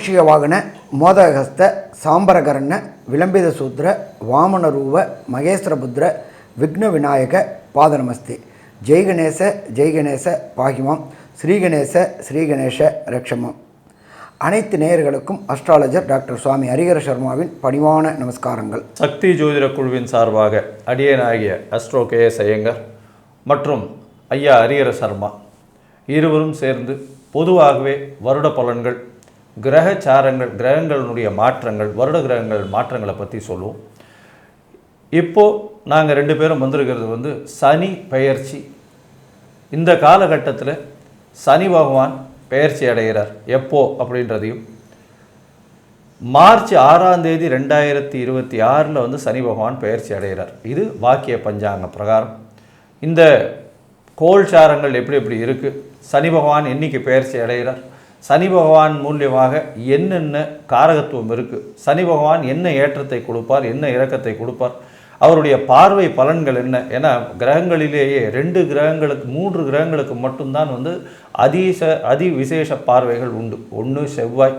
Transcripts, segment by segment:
மூஷிக வாகன மோதகஸ்த சாம்பரகரண விளம்பித சூத்திர வாமனரூப மகேஸ்வரபுத்திர விக்ன விநாயக பாதநமஸ்தே ஜெய்கணேச ஜெய்கணேச பாகிமாம். ஸ்ரீகணேச ஸ்ரீகணேச ரக்ஷமம். அனைத்து நேயர்களுக்கும் அஸ்ட்ராலஜர் டாக்டர் சுவாமி ஹரிகர சர்மாவின் பணிவான நமஸ்காரங்கள். சக்தி ஜோதிட குழுவின் சார்பாக அடியனாகிய அஸ்ட்ரோ கே எஸ் ஐயங்கர் மற்றும் ஐயா ஹரிஹர சர்மா இருவரும் சேர்ந்து பொதுவாகவே வருட பலன்கள் கிரக சாரங்கள் கிரகங்களினுடைய மாற்றங்கள் வருட கிரகங்கள் மாற்றங்களை பற்றி சொல்லுவோம். இப்போது நாங்கள் ரெண்டு பேரும் வந்திருக்கிறது வந்து சனி பெயர்ச்சி. இந்த காலகட்டத்தில் சனி பகவான் பெயர்ச்சி அடைகிறார். எப்போ அப்படின்றதையும். மார்ச் ஆறாம் தேதி ரெண்டாயிரத்தி இருபத்தி ஆறில் வந்து சனி பகவான் பெயர்ச்சி அடைகிறார். இது வாக்கிய பஞ்சாங்க பிரகாரம். இந்த கோல்சாரங்கள் எப்படி எப்படி இருக்குது சனி பகவான் என்றைக்கு பெயர்ச்சி அடைகிறார்? சனி பகவான் மூலியமாக என்னென்ன காரகத்துவம் இருக்குது சனி பகவான் என்ன ஏற்றத்தை கொடுப்பார்? என்ன இறக்கத்தை கொடுப்பார்? அவருடைய பார்வை பலன்கள் என்ன? ஏன்னா கிரகங்களிலேயே ரெண்டு கிரகங்களுக்கு மூன்று கிரகங்களுக்கு மட்டும்தான் வந்து அதிச அதி விசேஷ பார்வைகள் உண்டு. ஒன்று செவ்வாய்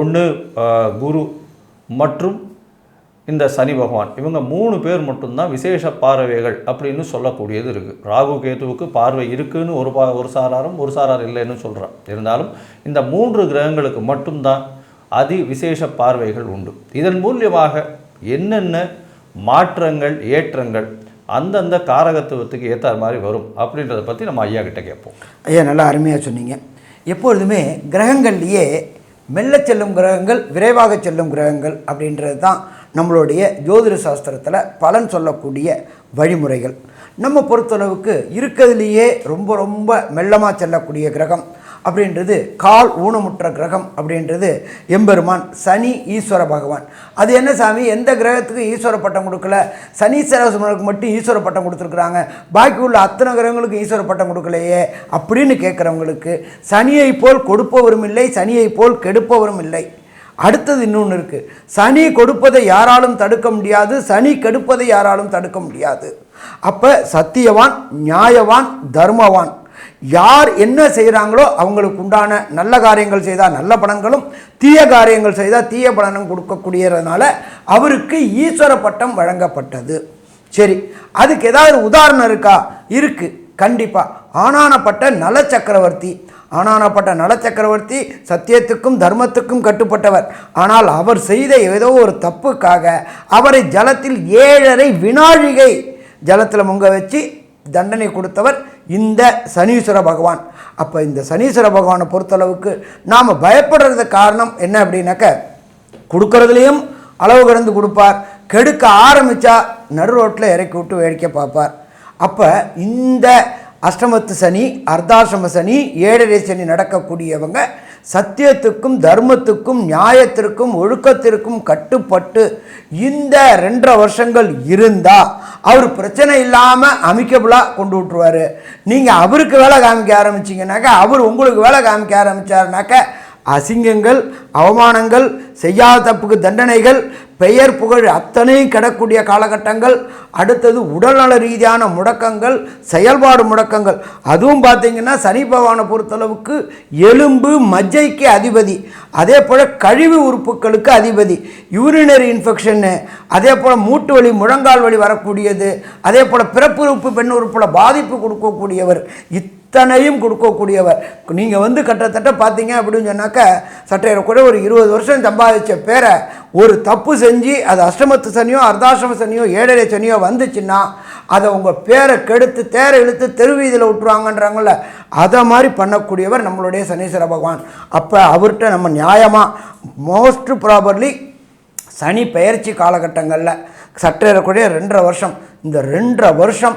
ஒன்று குரு மற்றும் இந்த சனி பகவான். இவங்க மூணு பேர் மட்டும்தான் விசேஷ பார்வைகள் அப்படின்னு சொல்லக்கூடியது இருக்குது ராகு கேதுவுக்கு பார்வை இருக்குன்னு ஒரு பா ஒரு சாராரும் ஒரு சாரார் இல்லைன்னு சொல்கிறான் இருந்தாலும் இந்த மூன்று கிரகங்களுக்கு மட்டும்தான் அதி விசேஷ பார்வைகள் உண்டு. இதன் மூலியமாக என்னென்ன மாற்றங்கள் ஏற்றங்கள் அந்தந்த காரகத்துவத்துக்கு ஏற்ற மாதிரி வரும் அப்படின்றத பற்றி நம்ம ஐயா கிட்ட கேட்போம். ஐயா நல்லா அருமையாக சொன்னீங்க. எப்பொழுதுமே கிரகங்கள்லேயே மெல்ல செல்லும் கிரகங்கள் விரைவாக செல்லும் கிரகங்கள் அப்படின்றது தான் நம்மளுடைய ஜோதிட சாஸ்திரத்தில் பலன் சொல்லக்கூடிய வழிமுறைகள். நம்ம பொறுத்தளவுக்கு இருக்கிறதுலேயே ரொம்ப ரொம்ப மெல்லமாக செல்லக்கூடிய கிரகம் அப்படின்றது கால் ஊனமுற்ற கிரகம் அப்படின்றது எம்பெருமான் சனி ஈஸ்வர பகவான். அது என்ன சாமி? எந்த கிரகத்துக்கு ஈஸ்வர பட்டம் கொடுக்கல? சனீஸ்வரசுமனுக்கு மட்டும் ஈஸ்வர பட்டம் கொடுத்துருக்குறாங்க. பாக்கி உள்ள அத்தனை கிரகங்களுக்கு ஈஸ்வர பட்டம் கொடுக்கலையே அப்படின்னு கேட்குறவங்களுக்கு சனியை போல் கொடுப்பவரும் இல்லை சனியை போல் கெடுப்பவரும் இல்லை. அடுத்தது இன்னொன்று இருக்குது சனி கொடுப்பதை யாராலும் தடுக்க முடியாது சனி கெடுப்பதை யாராலும் தடுக்க முடியாது. அப்போ சத்தியவான் நியாயவான் தர்மவான். யார் என்ன செய்கிறாங்களோ அவங்களுக்கு உண்டான நல்ல காரியங்கள் செய்தால் நல்ல பலன்களும் தீய காரியங்கள் செய்தால் தீய பலனும் கொடுக்கக்கூடியதுனால அவருக்கு ஈஸ்வர பட்டம் வழங்கப்பட்டது. சரி அதுக்கு ஏதாவது உதாரணம் இருக்கா? இருக்குது கண்டிப்பாக ஆனானப்பட்ட நல சக்கரவர்த்தி ஆனானப்பட்ட நல சக்கரவர்த்தி சத்தியத்துக்கும் தர்மத்துக்கும் கட்டுப்பட்டவர். ஆனால் அவர் செய்த ஏதோ ஒரு தப்புக்காக அவரை ஜலத்தில் ஏழரை வினாழிகை ஜலத்தில் முங்க வச்சு தண்டனை கொடுத்தவர் இந்த சனீஸ்வர பகவான். அப்போ இந்த சனீஸ்வர பகவானை பொறுத்தளவுக்கு நாம் பயப்படுறது காரணம் என்ன அப்படின்னாக்க கொடுக்கறதுலேயும் அளவு கடந்து கொடுப்பார். கெடுக்க ஆரம்பித்தா நடு ரோட்டில் இறக்கி விட்டு வேடிக்கை பார்ப்பார். அப்போ இந்த அஷ்டமத்து சனி அர்த்தாசிரம சனி ஏழரை சனி நடக்கக்கூடியவங்க சத்தியத்துக்கும் தர்மத்துக்கும் நியாயத்திற்கும் ஒழுக்கத்திற்கும் கட்டுப்பட்டு இந்த ரெண்டரை வருஷங்கள் இருந்தால் அவர் பிரச்சனை இல்லாமல் அமிக்கபுளாக கொண்டு விட்ருவார் நீங்கள் அவருக்கு வேலை காமிக்க ஆரம்பிச்சிங்கனாக்கா அவர் உங்களுக்கு வேலை காமிக்க ஆரம்பித்தாருனாக்கா அசிங்கங்கள் அவமானங்கள் செய்யாத தப்புக்கு தண்டனைகள் பெயர் புகழ் அத்தனையும் கிடக்கூடிய காலகட்டங்கள் அடுத்தது உடல்நல ரீதியான முடக்கங்கள் செயல்பாடு முடக்கங்கள். அதுவும் பார்த்திங்கன்னா சனி பகவானை பொறுத்தளவுக்கு எலும்பு மஜ்ஜைக்கு அதிபதி. அதே போல் கழிவு உறுப்புகளுக்கு அதிபதி. யூரினரி இன்ஃபெக்ஷன்னு அதே போல் மூட்டு வலி முழங்கால் வலி வரக்கூடியது. அதே போல் பிறப்பு உறுப்பு பெண் உறுப்பில் பாதிப்பு கொடுக்கக்கூடியவர். இத் இத்தனையும் கொடுக்கக்கூடியவர். நீங்கள் வந்து கிட்டத்தட்ட பார்த்தீங்க அப்படின்னு சொன்னாக்க சட்டையரை கூட ஒரு இருபது வருஷம் சம்பாதிச்ச பேரை ஒரு தப்பு செஞ்சு அது அஷ்டமத்து சனியோ அர்த்தாசிரம சனியோ ஏழரை சனியோ வந்துச்சுன்னா அதை உங்கள் பேரை கெடுத்து தேரை இழுத்து தெருவீதியில் விட்டுருவாங்கன்றாங்கள அதை மாதிரி பண்ணக்கூடியவர் நம்மளுடைய சனீஸ்வர பகவான். அப்போ அவர்கிட்ட நம்ம நியாயமாக மோஸ்ட் ப்ராபர்லி சனி பெயர்ச்சி காலகட்டங்களில் சற்றேறக்கூடிய ரெண்டரை வருஷம். இந்த ரெண்டரை வருஷம்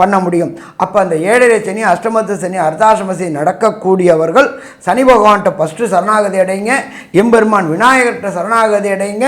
பண்ண முடியும். அப்போ அந்த ஏழரை சனி அஷ்டமத்து சனி அர்த்தாசிரம சனி நடக்கக்கூடியவர்கள் சனி பகவான்கிட்ட ஃபஸ்ட்டு சரணாகதி அடைங்க. எம்பெருமான் விநாயகர்கிட்ட சரணாகதி அடைங்க.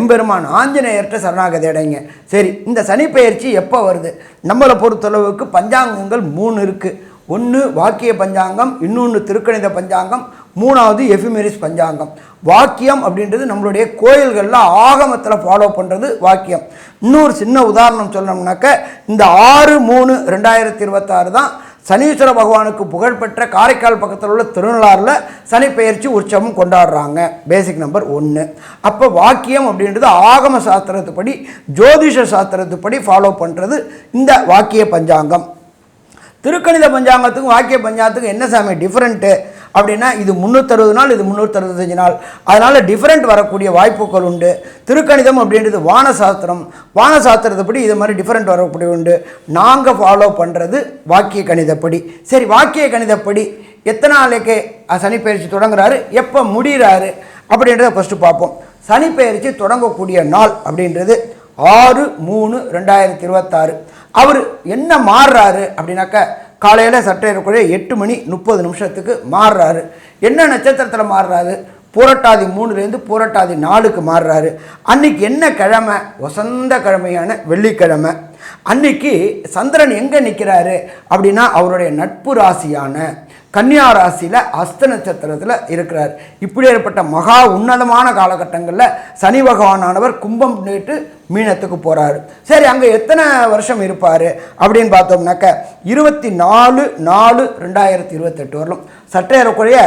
எம்பெருமான் ஆஞ்சநேயர்கிட்ட சரணாகதி அடைங்க. சரி இந்த சனி பயிற்சி எப்போ வருது? நம்மளை பொறுத்தளவுக்கு பஞ்சாங்கங்கள் மூணு இருக்குது ஒன்று வாக்கிய பஞ்சாங்கம் இன்னொன்று திருக்கணித பஞ்சாங்கம் மூணாவது எஃபிமெரிஸ் பஞ்சாங்கம். வாக்கியம் அப்படின்றது நம்மளுடைய கோயில்களில் ஆகமத்தில் ஃபாலோ பண்ணுறது வாக்கியம். இன்னொரு சின்ன உதாரணம் சொல்லணும்னாக்க இந்த ஆறு மூணு ரெண்டாயிரத்தி இருபத்தாறு தான் சனீஸ்வர பகவானுக்கு புகழ்பெற்ற காரைக்கால் பக்கத்தில் உள்ள திருநள்ளாறில் சனி பெயர்ச்சி உற்சவம் கொண்டாடுறாங்க. பேசிக் நம்பர் ஒன்று அப்போ வாக்கியம் அப்படின்றது ஆகம சாஸ்திரத்துப்படி ஜோதிஷ சாஸ்திரத்துப்படி ஃபாலோ பண்ணுறது இந்த வாக்கிய பஞ்சாங்கம். திருக்கணித பஞ்சாங்கத்துக்கும் வாக்கிய பஞ்சாங்கத்துக்கும் என்ன சாமி டிஃப்ரெண்ட்டு அப்படின்னா இது முந்நூற்றறுபது நாள் இது முந்நூற்றறுபத்தஞ்சு நாள். அதனால் டிஃப்ரெண்ட் வரக்கூடிய வாய்ப்புகள் உண்டு. திருக்கணிதம் அப்படின்றது வானசாஸ்திரம். வானசாஸ்திரத்தைப்படி இது மாதிரி டிஃப்ரெண்ட் வரக்கூடிய உண்டு. நாங்கள் ஃபாலோ பண்ணுறது வாக்கிய கணிதப்படி. சரி வாக்கிய கணிதப்படி எத்தனை நாளைக்கு சனிப்பயிற்சி தொடங்குறாரு? எப்போ முடிகிறாரு அப்படின்றத ஃபஸ்ட்டு பார்ப்போம். சனிப்பெயர்ச்சி தொடங்கக்கூடிய நாள் அப்படின்றது ஆறு மூணு ரெண்டாயிரத்தி இருபத்தாறு. அவர் என்ன மாறுறாரு அப்படின்னாக்க காலையில் சட்டையறக்குள்ளே எட்டு மணி முப்பது நிமிஷத்துக்கு மாறுறாரு. என்ன நட்சத்திரத்தில் மாறுறாரு? பூரட்டாதி மூணுலேருந்து பூரட்டாதி நாலுக்கு மாறுறாரு. அன்னைக்கு என்ன கிழமை? வசந்த கிழமையான வெள்ளிக்கிழமை. அன்னைக்கு சந்திரன் எங்கே நிற்கிறாரு அப்படின்னா அவருடைய நட்பு ராசியான கன்னியா ராசியில் அஸ்த நட்சத்திரத்தில் இருக்கிறார். இப்படி ஏற்பட்ட மகா உன்னதமான காலகட்டங்களில் சனி பகவானானவர் கும்பம் நேற்று மீனத்துக்கு போகிறாரு சரி அங்கே எத்தனை வருஷம் இருப்பார் அப்படின்னு பார்த்தோம்னாக்க இருபத்தி நாலு நாலு ரெண்டாயிரத்தி இருபத்தெட்டு வரலும் சற்றேறக்குறைய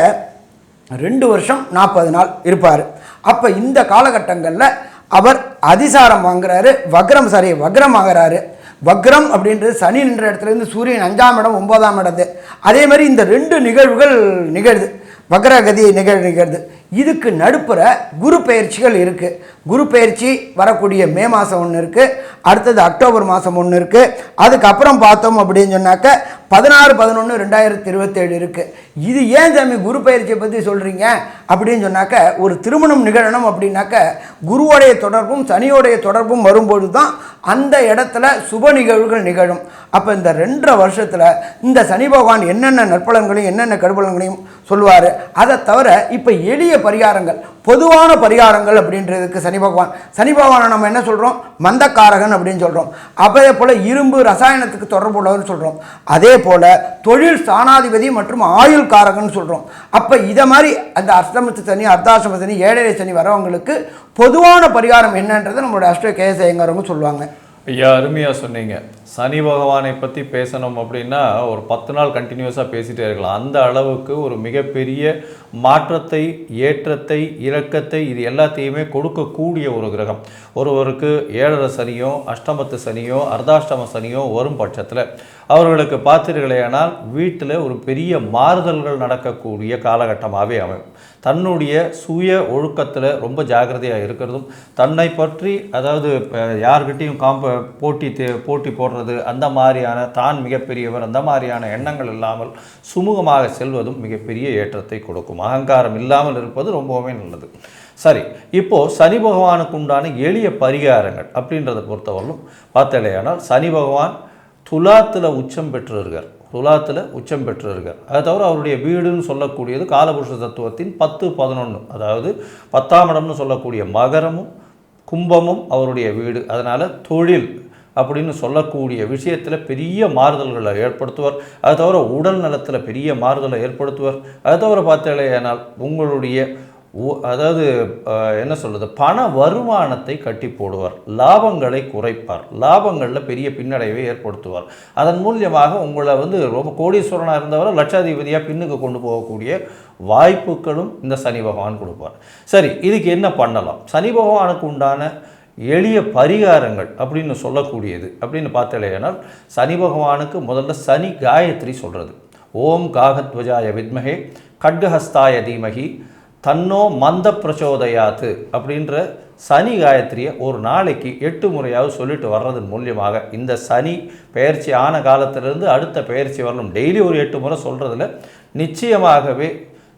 ரெண்டு வருஷம் நாற்பது நாள் இருப்பார். அப்போ இந்த காலகட்டங்களில் அவர் அதிசாரம் வாங்குறாரு வக்ரம் சாரி வக்ரம் ஆகிறாரு வக்ரம் அப்படின்றது சனி நின்ற இடத்துல இருந்து சூரியன் அஞ்சாம் இடம் ஒன்பதாம் இடத்து. அதே மாதிரி இந்த ரெண்டு நிகழ்வுகள் நிகழுது. வக்ரகதி நிகழ் நிகழ்து. இதுக்கு நடுப்புற குரு பயிற்சிகள் இருக்குது குரு பயிற்சி வரக்கூடிய மே மாதம் ஒன்று இருக்குது அடுத்தது அக்டோபர் மாதம் ஒன்று இருக்குது அதுக்கப்புறம் பார்த்தோம் அப்படின்னு சொன்னாக்க பதினாறு பதினொன்று ரெண்டாயிரத்தி இருபத்தேழு இருக்குது இது ஏன் சாமி குரு பயிற்சியை பற்றி சொல்கிறீங்க அப்படின்னு சொன்னாக்க ஒரு திருமணம் நிகழணும் அப்படின்னாக்க குருவோடைய தொடர்பும் சனியோடைய தொடர்பும் வரும்பொழுது தான் அந்த இடத்துல சுப நிகழ்வுகள் நிகழும். அப்போ இந்த ரெண்டரை வருஷத்தில் இந்த சனி பகவான் என்னென்ன நற்பலன்களையும் என்னென்ன கடுபலன்களையும் சொல்லுவார்? அதை தவிர இப்போ எளிய பரிகாரங்கள் பொதுவான பரிகாரங்கள் அப்படின்றதுக்கு சனி பகவான் சனி பகவானை நம்ம என்ன சொல்கிறோம் மந்தக்காரகன் அப்படின்னு சொல்கிறோம் அதே போல் இரும்பு ரசாயனத்துக்கு தொடர்புள்ளவர்னு சொல்கிறோம் அதே போல் தொழில் ஸ்தானாதிபதி மற்றும் ஆயுள் காரகன் சொல்கிறோம் அப்போ இதை மாதிரி அந்த அஷ்டமத்து சனி அர்த்தாசிரம சனி ஏழரை சனி வரவங்களுக்கு பொதுவான பரிகாரம் என்னன்றதை நம்மளோட அஷ்ட கேசயங்கிறவங்க சொல்லுவாங்க. ஐயா அருமையாக சொன்னீங்க. சனி பகவானை பற்றி பேசணும் அப்படின்னா ஒரு பத்து நாள் கண்டினியூஸாக பேசிகிட்டே இருக்கலாம். அந்த அளவுக்கு ஒரு மிகப்பெரிய மாற்றத்தை ஏற்றத்தை இறக்கத்தை இது எல்லாத்தையுமே கொடுக்கக்கூடிய ஒரு கிரகம். ஒருவருக்கு ஏழரை சனியோ அஷ்டமத்து சனியோ அர்த்தாஷ்டம சனியோ வரும் பட்சத்தில் அவர்களுக்கு பார்த்தீர்களேயானால் வீட்டில் ஒரு பெரிய மாறுதல்கள் நடக்கக்கூடிய காலகட்டமாகவே அமையும். தன்னுடைய சுய ஒழுக்கத்தில் ரொம்ப ஜாக்கிரதையாக இருக்கிறதும் தன்னை பற்றி அதாவது யார்கிட்டையும் காம்ப போட்டி தே- போட்டி போடுறது அந்த மாதிரியான தான் மிகப்பெரியவர் அந்த மாதிரியான எண்ணங்கள் இல்லாமல் சுமூகமாக செல்வதும் மிகப்பெரிய ஏற்றத்தை கொடுக்கும். அகங்காரம் இல்லாமல் இருப்பது ரொம்பவுமே நல்லது. சரி இப்போது சனி பகவானுக்கு உண்டான எளிய பரிகாரங்கள் அப்படின்றத பொறுத்தவரையிலும் பார்த்தலையானால் சனி பகவான் துலாத்தில் உச்சம் பெற்றிருக்கார் துலாத்தில் உச்சம் பெற்றிருக்கார் அதை தவிர அவருடைய வீடுன்னு சொல்லக்கூடியது காலபுருஷ தத்துவத்தின் பத்து பதினொன்று அதாவது பத்தாம் இடம்னு சொல்லக்கூடிய மகரமும் கும்பமும் அவருடைய வீடு. அதனால் தொழில் அப்படின்னு சொல்லக்கூடிய விஷயத்தில் பெரிய மாறுதல்களை ஏற்படுத்துவார். அது தவிர உடல் நலத்தில் பெரிய மாறுதலை ஏற்படுத்துவார். அது தவிர பார்த்தேனால் உங்களுடைய அதாவது என்ன சொல்கிறது பண வருமானத்தை கட்டி போடுவார். லாபங்களை குறைப்பார். லாபங்களில் பெரிய பின்னடைவை ஏற்படுத்துவார். அதன் மூலியமாக உங்களை வந்து ரொம்ப கோடீஸ்வரனாக இருந்தவரை லட்சாதிபதியாக பின்னுக்கு கொண்டு போகக்கூடிய வாய்ப்புகளும் இந்த சனி பகவான் கொடுப்பார். சரி இதுக்கு என்ன பண்ணலாம்? சனி பகவானுக்கு உண்டான எளிய பரிகாரங்கள் அப்படின்னு சொல்லக்கூடியது. அப்படின்னு பார்த்தலையானால் சனி பகவானுக்கு முதல்ல சனி காயத்ரி சொல்கிறது ஓம் காகத்வஜாய வித்மகே கட்கஹஸ்தாய தீமகி தன்னோ மந்த பிரச்சோதயாத்து அப்படின்ற சனி காயத்ரியை ஒரு நாளைக்கு எட்டு முறையாவது சொல்லிட்டு வர்றதன் மூலியமாக இந்த சனி பயிற்சி ஆன காலத்திலிருந்து அடுத்த பயிற்சி வரணும். டெய்லி ஒரு எட்டு முறை சொல்கிறதுல நிச்சயமாகவே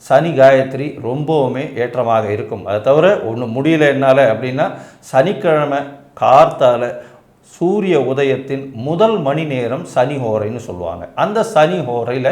சனி காயத்ரி ரொம்பவுமே ஏற்றமாக இருக்கும். அதை தவிர ஒன்று முடியல என்னால் அப்படின்னா சனிக்கிழமை கார்த்தால் சூரிய உதயத்தின் முதல் மணி நேரம் சனி ஹோரைன்னு சொல்லுவாங்க. அந்த சனி ஹோரையில்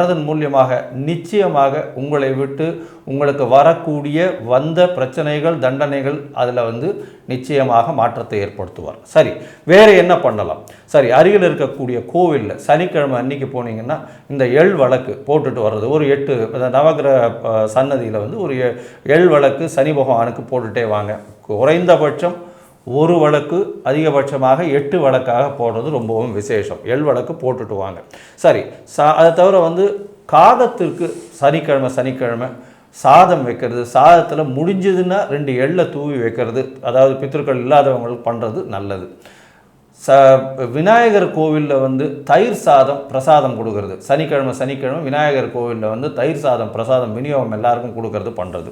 பண்ணுறதன் மூலியமாக நிச்சயமாக உங்களை விட்டு உங்களுக்கு வரக்கூடிய வந்த பிரச்சனைகள் தண்டனைகள் அதில் வந்து நிச்சயமாக மாற்றத்தை ஏற்படுத்துவார். சரி வேறு என்ன பண்ணலாம்? சரி அருகில் இருக்கக்கூடிய கோவிலில் சனிக்கிழமை அன்னைக்கு போனீங்கன்னா இந்த எள் வழக்கு போட்டுட்டு வர்றது. ஒரு எட்டு நவகிரக சன்னதியில் வந்து ஒரு எ- எள் வழக்கு சனி பகவானுக்கு போட்டுட்டே வாங்க. குறைந்தபட்சம் ஒரு வழக்கு அதிகபட்சமாக எட்டு வழக்காக போடுறது ரொம்பவும் விசேஷம். எள் வழக்கு போட்டுட்டு வாங்க. சரி சா அதை தவிர வந்து காகத்திற்கு சனிக்கிழமை சனிக்கிழமை சாதம் வைக்கிறது சாதத்தில் முடிஞ்சதுன்னா ரெண்டு எள்ளை தூவி வைக்கிறது அதாவது பித்திருக்கள் இல்லாதவங்களுக்கு பண்ணுறது நல்லது. ச விநாயகர் கோவிலில் வந்து தயிர் சாதம் பிரசாதம் கொடுக்கறது. சனிக்கிழமை சனிக்கிழமை விநாயகர் கோவிலில் வந்து தயிர் சாதம் பிரசாதம் விநியோகம் எல்லாருக்கும் கொடுக்கறது பண்ணுறது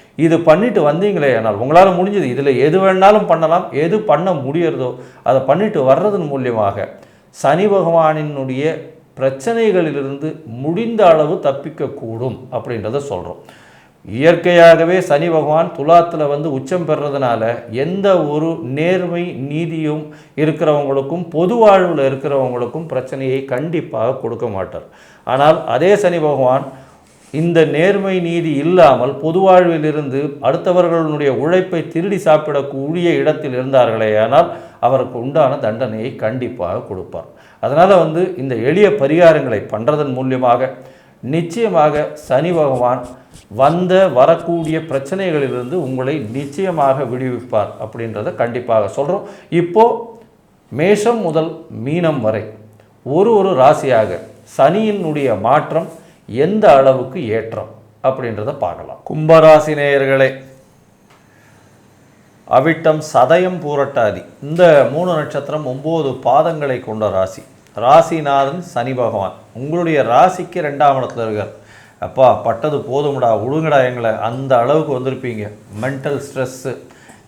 இது பண்ணிட்டு வந்தீங்களே ஆனால் உங்களால் முடிஞ்சது. இதில் எது வேணாலும் பண்ணலாம். எது பண்ண முடியறதோ அதை பண்ணிட்டு வர்றதன் மூலியமாக சனி பகவானினுடைய பிரச்சனைகளிலிருந்து முடிந்த அளவு தப்பிக்கக்கூடும் அப்படின்றத சொல்கிறோம் இயற்கையாகவே சனி பகவான் துலாத்தில் வந்து உச்சம் பெறதுனால எந்த ஒரு நேர்மை நீதியும் இருக்கிறவங்களுக்கும் பொது வாழ்வில் இருக்கிறவங்களுக்கும் பிரச்சனையை கண்டிப்பாக கொடுக்க மாட்டார். ஆனால் அதே சனி பகவான் இந்த நேர்மை நீதி இல்லாமல் பொதுவாழ்வில் இருந்து அடுத்தவர்களுடைய உழைப்பை திருடி சாப்பிடக்கூடிய இடத்தில் இருந்தார்களே ஆனால் அவருக்கு உண்டான தண்டனையை கண்டிப்பாக கொடுப்பார். அதனால் வந்து இந்த எளிய பரிகாரங்களை பண்ணுறதன் மூலியமாக நிச்சயமாக சனி பகவான் வந்த வரக்கூடிய பிரச்சனைகளிலிருந்து உங்களை நிச்சயமாக விடுவிப்பார் அப்படின்றத கண்டிப்பாக சொல்கிறோம் இப்போது மேஷம் முதல் மீனம் வரை ஒரு ஒரு ராசியாக சனியினுடைய மாற்றம் எந்த அளவுக்கு ஏற்றம் அப்படின்றத பார்க்கலாம். கும்பராசி நேயர்களே அவிட்டம் சதயம் பூரட்டாதி. இந்த மூணு நட்சத்திரம் ஒம்பது பாதங்களை கொண்ட ராசி. ராசிநாதன் சனி பகவான். உங்களுடைய ராசிக்கு ரெண்டாம் இடத்துல இருக்கார். அப்பா பட்டது போதும்டா ஒழுங்கடா எங்களை. அந்த அளவுக்கு வந்திருப்பீங்க. மென்டல் ஸ்ட்ரெஸ்ஸு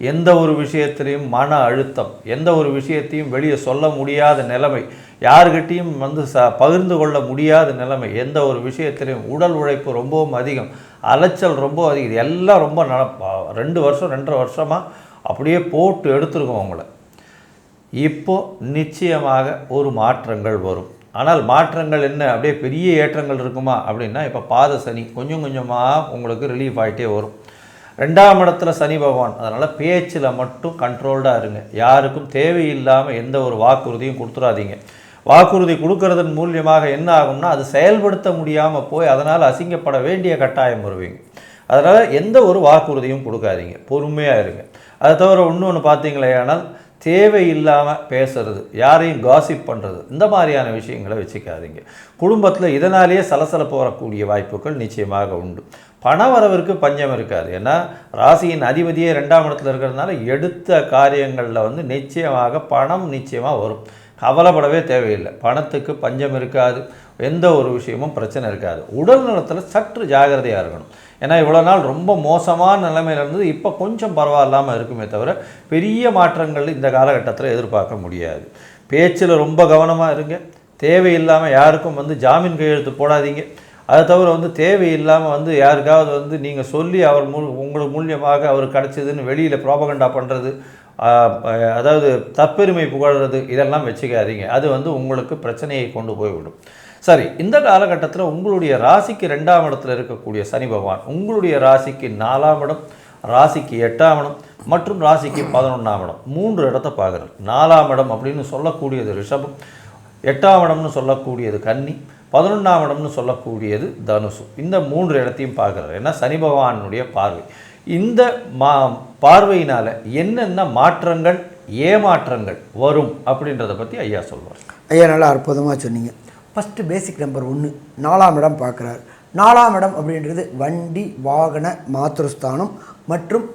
எந்த ஒரு விஷயத்திலையும் மன அழுத்தம் எந்த ஒரு விஷயத்தையும் வெளியே சொல்ல முடியாத நிலைமை யாருக்கிட்டையும் வந்து ச பகிர்ந்து கொள்ள முடியாத நிலைமை எந்த ஒரு விஷயத்திலையும் உடல் உழைப்பு ரொம்பவும் அதிகம் அலைச்சல் ரொம்ப அதிகம் இது எல்லாம் ரொம்ப நட ரெண்டு வருஷம் ரெண்டரை வருஷமாக அப்படியே போட்டு எடுத்துருக்கோம் உங்களை இப்போ நிச்சயமாக ஒரு மாற்றங்கள் வரும். ஆனால் மாற்றங்கள் என்ன? அப்படியே பெரிய ஏற்றங்கள் இருக்குமா? அப்படின்னா இப்போ பாத சனி கொஞ்சம் கொஞ்சமாக உங்களுக்கு ரிலீஃப் ஆகிட்டே வரும். ரெண்டாம் இடத்துல சனி பகவான். அதனால் பேச்சில் மட்டும் கண்ட்ரோல்டாக இருங்க. யாருக்கும் தேவையில்லாமல் எந்த ஒரு வாக்குறுதியும் கொடுத்துடாதீங்க வாக்குறுதி கொடுக்கறதன் மூலியமாக என்ன ஆகும்னா அது செயல்படுத்த முடியாமல் போய் அதனால் அசிங்கப்பட வேண்டிய கட்டாயம் வருவீங்க. அதனால் எந்த ஒரு வாக்குறுதியும் கொடுக்காதீங்க. பொறுமையாக இருங்க. அதை தவிர இன்னொன்று பார்த்தீங்களே ஆனால் தேவையில்லாமல் பேசுறது யாரையும் காசிப் பண்ணுறது இந்த மாதிரியான விஷயங்களை வச்சுக்காதீங்க. குடும்பத்தில் இதனாலேயே சலசலப்பு வரக்கூடிய வாய்ப்புகள் நிச்சயமாக உண்டு. பண வரவிற்கு பஞ்சம் இருக்காது. ஏன்னா ராசியின் அதிபதியே ரெண்டாம் இடத்துல இருக்கிறதுனால எடுத்த காரியங்களில் வந்து நிச்சயமாக பணம் நிச்சயமாக வரும். கவலைப்படவே தேவையில்லை. பணத்துக்கு பஞ்சம் இருக்காது. எந்த ஒரு விஷயமும் பிரச்சனை இருக்காது. உடல் நலத்தில் சற்று ஜாகிரதையாக இருக்கணும். ஏன்னா இவ்வளோ நாள் ரொம்ப மோசமான நிலைமையில் இருந்தது. இப்போ கொஞ்சம் பரவாயில்லாமல் இருக்குமே தவிர பெரிய மாற்றங்கள் இந்த காலகட்டத்தில் எதிர்பார்க்க முடியாது. பேச்சில் ரொம்ப கவனமாக இருங்க. தேவையில்லாமல் யாருக்கும் வந்து ஜாமீன் கையெழுத்து போடாதீங்க. அதை தவிர வந்து தேவையில்லாமல் வந்து யாருக்காவது வந்து நீங்கள் சொல்லி அவர் மூ உங்களுக்கு மூலியமாக அவர் கிடச்சிதுன்னு வெளியில் ப்ராபகண்டா பண்ணுறது அதாவது தப்பெருமை புகழ்றது இதெல்லாம் வச்சுக்காதீங்க. அது வந்து உங்களுக்கு பிரச்சனையை கொண்டு போய்விடும். சரி இந்த காலகட்டத்தில் உங்களுடைய ராசிக்கு ரெண்டாம் இடத்துல இருக்கக்கூடிய சனி பகவான் உங்களுடைய ராசிக்கு நாலாம் இடம் ராசிக்கு எட்டாம் இடம் மற்றும் ராசிக்கு பதினொன்றாம் இடம். மூன்று இடத்த பார்க்குறார் நாலாம் இடம் அப்படின்னு சொல்லக்கூடியது ரிஷபம் எட்டாம் இடம்னு சொல்லக்கூடியது கன்னி பதினொன்றாம் இடம்னு சொல்லக்கூடியது தனுசு. இந்த மூன்று இடத்தையும் பார்க்குறாரு. ஏன்னா சனி பகவானுடைய பார்வை. இந்த மா பார்வையினால் என்னென்ன மாற்றங்கள் ஏமாற்றங்கள் வரும் அப்படின்றத பற்றி ஐயா சொல்வார். ஐயா நல்லா அற்புதமாக சொன்னீங்க. ஃபஸ்ட்டு பேசிக் நம்பர் ஒன்று நாலாம் இடம் பார்க்குறாரு. நாலாம் இடம் அப்படின்றது வண்டி வாகன மாத்திருஸ்தானம் மற்றும்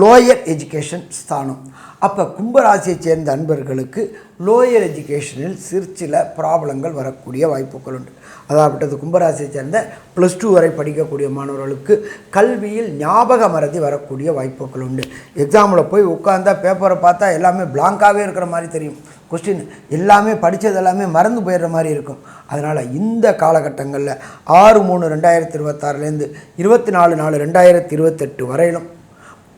லோயர் எஜுகேஷன் ஸ்தானம். அப்போ கும்பராசியை சேர்ந்த அன்பர்களுக்கு லோயர் எஜுகேஷனில் சிறு சில ப்ராப்ளங்கள் வரக்கூடிய வாய்ப்புகள் உண்டு. அதாவது கும்பராசியை சேர்ந்த ப்ளஸ் டூ வரை படிக்கக்கூடிய மாணவர்களுக்கு கல்வியில் ஞாபக மறதி வரக்கூடிய வாய்ப்புகள் உண்டு. எக்ஸாமில் போய் உட்காந்தா பேப்பரை பார்த்தா எல்லாமே பிளாங்காகவே இருக்கிற மாதிரி தெரியும். கொஸ்டின் எல்லாமே படித்தது எல்லாமே மறந்து போயிடுற மாதிரி இருக்கும். அதனால் இந்த காலகட்டங்களில் ஆறு மூணு ரெண்டாயிரத்தி இருபத்தாறுலேருந்து இருபத்தி நாலு நாலு ரெண்டாயிரத்தி இருபத்தெட்டு வரையிலும்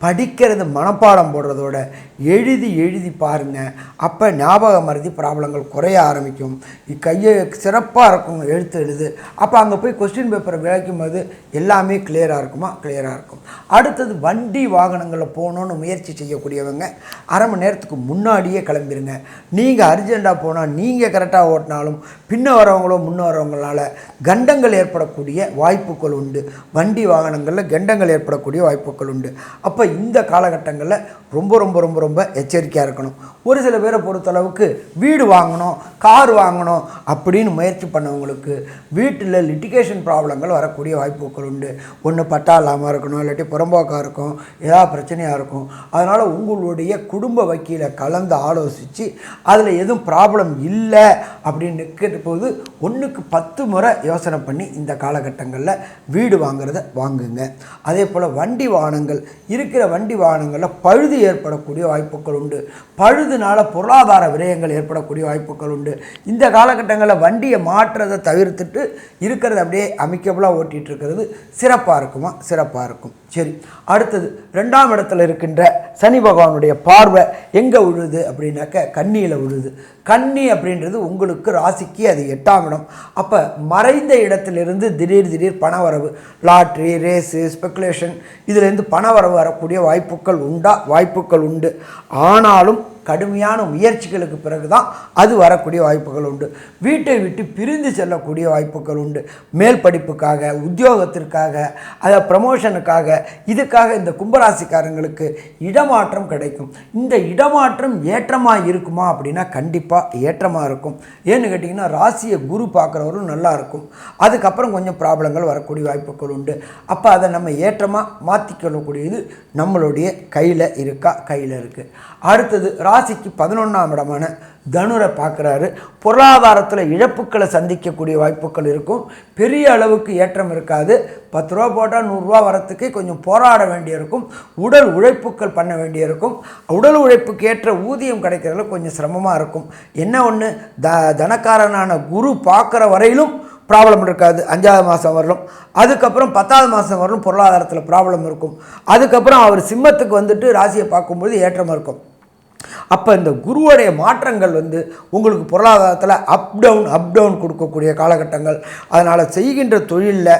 படிக்கிறது மனப்பாடம் போடுறதோட எழுதி எழுதி பாருங்கள் அப்போ ஞாபக மருதி ப்ராப்ளங்கள் குறைய ஆரம்பிக்கும். கையை சிறப்பாக இருக்கும் எழுத்து எழுது. அப்போ அங்கே போய் கொஸ்டின் பேப்பரை விளக்கும் போது எல்லாமே கிளியராக இருக்குமா? கிளியராக இருக்கும். அடுத்தது வண்டி வாகனங்களில் போகணுன்னு முயற்சி செய்யக்கூடியவங்க அரை மணி நேரத்துக்கு முன்னாடியே கிளம்பிடுங்க நீங்கள் அர்ஜெண்ட்டாக போனால் நீங்கள் கரெக்டாக ஓட்டினாலும் பின்ன வரவங்களோ முன்ன வரவங்களால கண்டங்கள் ஏற்படக்கூடிய வாய்ப்புகள் உண்டு. வண்டி வாகனங்களில் கண்டங்கள் ஏற்படக்கூடிய வாய்ப்புகள் உண்டு. அப்போ இந்த காலகட்டங்களில் ரொம்ப ரொம்ப ரொம்ப ரொம்ப ரொம்ப எச்சரிக்கையாக இருக்கணும். ஒரு சில பேரை பொறுத்தளவுக்கு வீடு வாங்கணும் கார் வாங்கணும் அப்படின்னு முயற்சி பண்ணவங்களுக்கு வீட்டில் லிட்டிகேஷன் ப்ராப்ளங்கள் வரக்கூடிய வாய்ப்புகள் உண்டு. ஒன்று பட்டா இல்லாமல் இருக்கணும் இல்லாட்டி புறம்போக்காக இருக்கும் ஏதாவது பிரச்சனையாக இருக்கும். அதனால் உங்களுடைய குடும்ப வக்கீலை கலந்து ஆலோசித்து அதில் எதுவும் ப்ராப்ளம் இல்லை அப்படின்னு கேட்ட போது ஒன்றுக்கு பத்து முறை யோசனை பண்ணி இந்த காலகட்டங்களில் வீடு வாங்குறத வாங்குங்க. அதே போல் வண்டி வாகனங்கள் இருக்கிற வண்டி வாகனங்களில் பழுது ஏற்படக்கூடிய வாய்ப்புகள் உண்டு. பழுதுனால பொருளாதார விரயங்கள் ஏற்படக்கூடிய வாய்ப்புகள் உண்டு. இந்த காலகட்டங்களில் வண்டியை மாற்றுறதை தவிர்த்துட்டு இருக்கிறத அப்படியே அமைக்கபுளாக ஓட்டிகிட்டு இருக்கிறது சிறப்பாக இருக்குமா? சிறப்பாக இருக்கும். சரி அடுத்தது ரெண்டாம் இடத்துல இருக்கின்ற சனி பகவானுடைய பார்வை எங்கே விழுது அப்படின்னாக்க கன்னியில் விழுது கன்னி அப்படின்றது உங்களுக்கு ராசிக்கு அது எட்டாம் இடம். அப்போ மறைந்த இடத்திலிருந்து திடீர் திடீர் பணவரவு லாட்ரி ரேஸு ஸ்பெக்குலேஷன் இதுலேருந்து பணவரவு வரக்கூடிய வாய்ப்புகள் உண்டா? வாய்ப்புகள் உண்டு. ஆனாலும் கடுமையான முயற்சிகளுக்கு பிறகு தான் அது வரக்கூடிய வாய்ப்புகள் உண்டு. வீட்டை விட்டு பிரிந்து செல்லக்கூடிய வாய்ப்புகள் உண்டு. மேல் படிப்புக்காக உத்தியோகத்திற்காக அதை ப்ரமோஷனுக்காக இதுக்காக இந்த கும்பராசிக்காரங்களுக்கு இடமாற்றம் கிடைக்கும். இந்த இடமாற்றம் ஏற்றமாக இருக்குமா அப்படின்னா கண்டிப்பாக ஏற்றமாக இருக்கும். ஏன்னு கேட்டிங்கன்னா ராசியை குரு பார்க்குறவரும் நல்லா இருக்கும். அதுக்கப்புறம் கொஞ்சம் ப்ராப்ளங்கள் வரக்கூடிய வாய்ப்புகள் உண்டு. அப்போ அதை நம்ம ஏற்றமாக மாற்றிக்கொள்ளக்கூடியது நம்மளுடைய கையில் இருக்கா? கையில் இருக்குது அடுத்தது ராசிக்கு பதினொன்றாம் இடமான தனுரை பார்க்குறாரு. பொருளாதாரத்தில் இழப்புக்களை சந்திக்கக்கூடிய வாய்ப்புகள் இருக்கும். பெரிய அளவுக்கு ஏற்றம் இருக்காது. பத்து ரூபா போட்டால் நூறுரூவா வரத்துக்கு கொஞ்சம் போராட வேண்டியிருக்கும் உடல் உழைப்புக்கள் பண்ண வேண்டியிருக்கும் உடல் உழைப்புக்கு ஏற்ற ஊதியம் கிடைக்கிறதுல கொஞ்சம் சிரமமாக இருக்கும். என்ன ஒன்று த தனக்காரனான குரு பார்க்குற வரையிலும் ப்ராப்ளம் இருக்காது. அஞ்சாவது மாதம் வரலும். அதுக்கப்புறம் பத்தாவது மாதம் வரலும் பொருளாதாரத்தில் ப்ராப்ளம் இருக்கும். அதுக்கப்புறம் அவர் சிம்மத்துக்கு வந்துட்டு ராசியை பார்க்கும்போது ஏற்றம் இருக்கும். அப்போ இந்த குருவுடைய மாற்றங்கள் வந்து உங்களுக்கு பொருளாதாரத்தில் அப் டவுன் அப் டவுன் கொடுக்கக்கூடிய காலகட்டங்கள். அதனால் செய்கின்ற தொழிலில்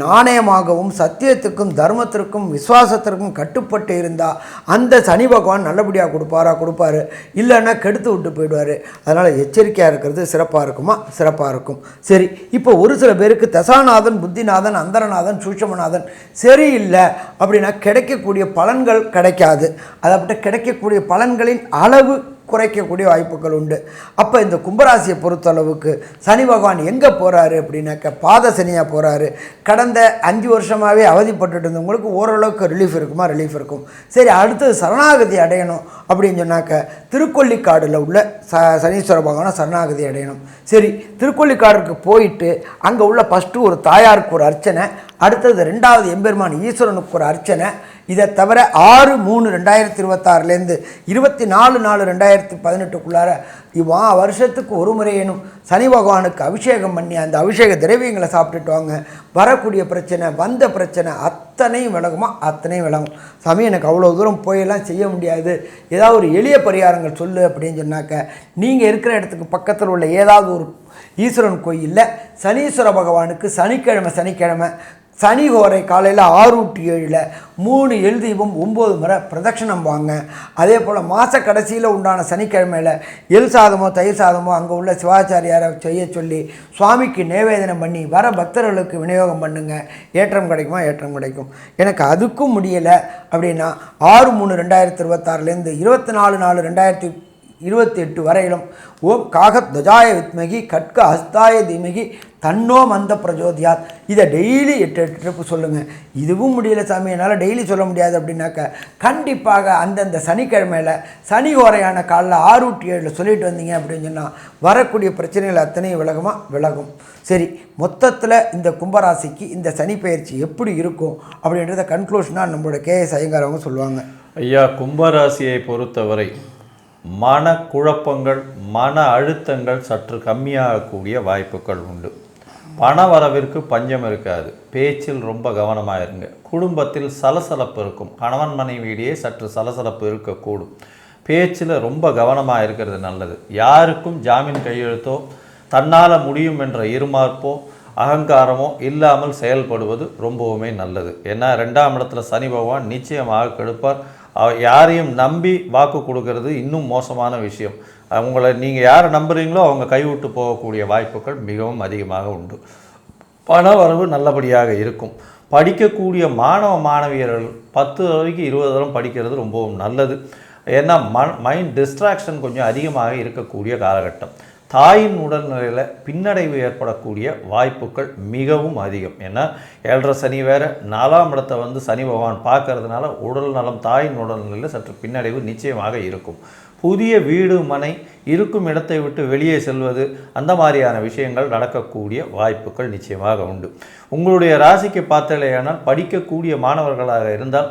நாணயமாகவும் சத்தியத்துக்கும் தர்மத்திற்கும் விசுவாசத்திற்கும் கட்டுப்பட்டு இருந்தால் அந்த சனி பகவான் நல்லபடியாக கொடுப்பாரா கொடுப்பாரு. இல்லைன்னா கெடுத்து விட்டு போயிடுவார். அதனால் எச்சரிக்கையாக இருக்கிறது சிறப்பாக இருக்குமா? சிறப்பாக இருக்கும். சரி இப்போ ஒரு சில பேருக்கு தசாநாதன் புத்திநாதன் அந்தரநாதன் சூட்சமநாதன் சரியில்லை அப்படின்னா கிடைக்கக்கூடிய பலன்கள் கிடைக்காது. அதைப்பட்ட கிடைக்கக்கூடிய பலன்களின் அளவு குறைக்கக்கூடிய வாய்ப்புகள் உண்டு. அப்போ இந்த கும்பராசியை பொறுத்தளவுக்கு சனி பகவான் எங்கே போகிறாரு அப்படின்னாக்க பாத சனியாக போகிறாரு கடந்த அஞ்சு வருஷமாகவே அவதிப்பட்டுட்டு இருந்தவங்களுக்கு ஓரளவுக்கு ரிலீஃப் இருக்குமா? ரிலீஃப் இருக்கும். சரி அடுத்தது சரணாகதி அடையணும். அப்படின்னு சொன்னாக்க திருக்கொல்லிக்காடில் உள்ள ச சனீஸ்வர பகவானை சரணாகதி அடையணும். சரி திருக்கொல்லிக்காடுக்கு போயிட்டு அங்கே உள்ள ஃபஸ்ட்டு ஒரு தாயாருக்கு ஒரு அர்ச்சனை அடுத்தது ரெண்டாவது எம்பெருமான் ஈஸ்வரனுக்கு ஒரு அர்ச்சனை. இதை தவிர ஆறு மூணு ரெண்டாயிரத்தி இருபத்தாறுலேருந்து இருபத்தி நாலு நாலு ரெண்டாயிரத்தி பதினெட்டுக்குள்ளார இவ்வா வருஷத்துக்கு ஒரு முறையேனும் சனி பகவானுக்கு அபிஷேகம் பண்ணி அந்த அபிஷேக திரவியங்களை சாப்பிட்டுட்டு வாங்க. வரக்கூடிய பிரச்சனை வந்த பிரச்சனை அத்தனையும் விலகுமா? அத்தனையும் விலகும். சாமி எனக்கு அவ்வளோ தூரம் போயெல்லாம் செய்ய முடியாது. ஏதாவது ஒரு எளிய பரிகாரங்கள் சொல்லு அப்படின்னு சொன்னாக்க நீங்கள் இருக்கிற இடத்துக்கு பக்கத்தில் உள்ள ஏதாவது ஒரு ஈஸ்வரன் கோயிலில் சனீஸ்வர பகவானுக்கு சனிக்கிழமை சனிக்கிழமை சனி ஓரை காலையில் ஆறு டு ஏழில் மூணு எழுதீபம் ஒம்பது முறை பிரதட்சணம் வாங்க. அதே போல் மாத கடைசியில் உண்டான சனிக்கிழமையில் எல் சாதமோ தயிர் சாதமோ அங்கே உள்ள சிவாச்சாரியாரை செய்ய சொல்லி சுவாமிக்கு நேவேதனம் பண்ணி வர பக்தர்களுக்கு விநியோகம் பண்ணுங்கள் ஏற்றம் கிடைக்குமா? ஏற்றம் கிடைக்கும். எனக்கு அதுக்கும் முடியலை அப்படின்னா ஆறு மூணு ரெண்டாயிரத்தி இருபத்தாறுலேருந்து இருபத்தி நாலு நாலு ரெண்டாயிரத்தி இருபத்தி எட்டு வரையிலும். ஓம் காகத் துவஜாய வித்மகி கட்க ஹஸ்தாய தீமகி தன்னோ மந்த பிரஜோதியாத். இதை டெய்லி எட்டு எட்டு ட்ரிப்பு சொல்லுங்கள் இதுவும் முடியல சாமி. என்னால் டெய்லி சொல்ல முடியாது அப்படின்னாக்க கண்டிப்பாக அந்தந்த சனிக்கிழமையில் சனி ஓரையான காலைல ஆறு டு ஏழில் சொல்லிட்டு வந்தீங்க அப்படின்னு சொன்னால் வரக்கூடிய பிரச்சனைகள் அத்தனையும் விலகுமா? விலகும். சரி மொத்தத்தில் இந்த கும்பராசிக்கு இந்த சனி பயிற்சி எப்படி இருக்கும் அப்படின்றத கன்க்ளூஷனாக நம்மளோட கேஎஸ் ஐயங்காரவங்க சொல்லுவாங்க. ஐயா கும்பராசியை பொறுத்தவரை மனக்குழப்பங்கள் மன அழுத்தங்கள் சற்று கம்மியாகக்கூடிய வாய்ப்புகள் உண்டு. பண வரவிற்கு பஞ்சம் இருக்காது. பேச்சில் ரொம்ப கவனமாக இருங்க. குடும்பத்தில் சலசலப்பு இருக்கும். கணவன் மனைவியிடையே சற்று சலசலப்பு இருக்கக்கூடும். பேச்சில் ரொம்ப கவனமாக இருக்கிறது நல்லது. யாருக்கும் ஜாமீன் கையெழுத்தோ தன்னால் முடியும் என்ற இருமார்ப்போ அகங்காரமோ இல்லாமல் செயல்படுவது ரொம்பவுமே நல்லது. ஏன்னா ரெண்டாம் இடத்துல சனி பகவான் நிச்சயமாக கெடுப்பார். யாரையும் நம்பி வாக்கு கொடுக்கறது இன்னும் மோசமான விஷயம். அவங்கள நீங்கள் யாரை நம்புகிறீங்களோ அவங்க கைவிட்டு போகக்கூடிய வாய்ப்புகள் மிகவும் அதிகமாக உண்டு. பண வரவு நல்லபடியாக இருக்கும். படிக்கக்கூடிய மாணவ மாணவியர்கள் பத்து வரைக்கும் இருபது தரம் படிக்கிறது ரொம்பவும் நல்லது. ஏன்னா ம மைண்ட் டிஸ்ட்ராக்ஷன் கொஞ்சம் அதிகமாக இருக்கக்கூடிய காலகட்டம். தாயின் உடல்நிலையில் பின்னடைவு ஏற்படக்கூடிய வாய்ப்புகள் மிகவும் அதிகம். ஏன்னா ஏழரை சனி வேற நாலாம் இடத்தை வந்து சனி பகவான் பார்க்கறதுனால உடல் நலம் தாயின் உடல்நிலையில் சற்று பின்னடைவு நிச்சயமாக இருக்கும். புதிய வீடு மனை இருக்கும் இடத்தை விட்டு வெளியே செல்வது அந்த மாதிரியான விஷயங்கள் நடக்கக்கூடிய வாய்ப்புகள் நிச்சயமாக உண்டு. உங்களுடைய ராசிக்கு பார்த்தலையானால் படிக்கக்கூடிய மாணவர்களாக இருந்தால்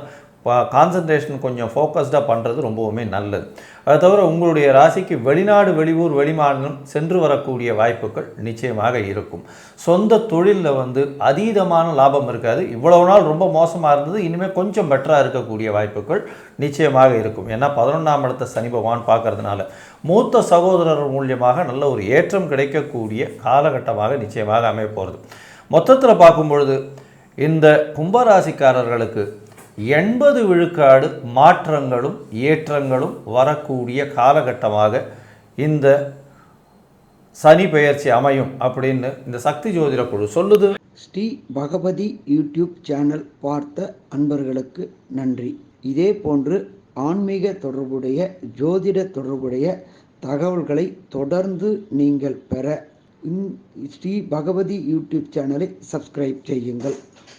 கான்சன்ட்ரேஷன் கொஞ்சம் ஃபோக்கஸ்டாக பண்ணுறது ரொம்பவுமே நல்லது. அது தவிர உங்களுடைய ராசிக்கு வெளிநாடு வெளியூர் வெளிமாநிலம் சென்று வரக்கூடிய வாய்ப்புகள் நிச்சயமாக இருக்கும். சொந்த தொழிலில் வந்து அதீதமான லாபம் இருக்காது. இவ்வளவு நாள் ரொம்ப மோசமாக இருந்தது. இனிமேல் கொஞ்சம் பெட்டராக இருக்கக்கூடிய வாய்ப்புகள் நிச்சயமாக இருக்கும். ஏன்னா பதினொன்றாம் இடத்த சனி பகவான் பார்க்கறதுனால மூத்த சகோதரர் மூலியமாக நல்ல ஒரு ஏற்றம் கிடைக்கக்கூடிய காலகட்டமாக நிச்சயமாக அமைய போகிறது மொத்தத்தில் பார்க்கும் பொழுது இந்த கும்பராசிக்காரர்களுக்கு எண்பது விழுக்காடு மாற்றங்களும் ஏற்றங்களும் வரக்கூடிய காலகட்டமாக இந்த சனி பெயர்ச்சி அமையும் அப்படின்னு இந்த சக்தி ஜோதிட குழு சொல்லுது. ஸ்ரீ பகவதி யூடியூப் சேனல் பார்த்த அன்பர்களுக்கு நன்றி. இதே போன்று ஆன்மீக தொடர்புடைய ஜோதிட தொடர்புடைய தகவல்களை தொடர்ந்து நீங்கள் பெற ஸ்ரீ பகவதி யூடியூப் சேனலை சப்ஸ்கிரைப் செய்யுங்கள்.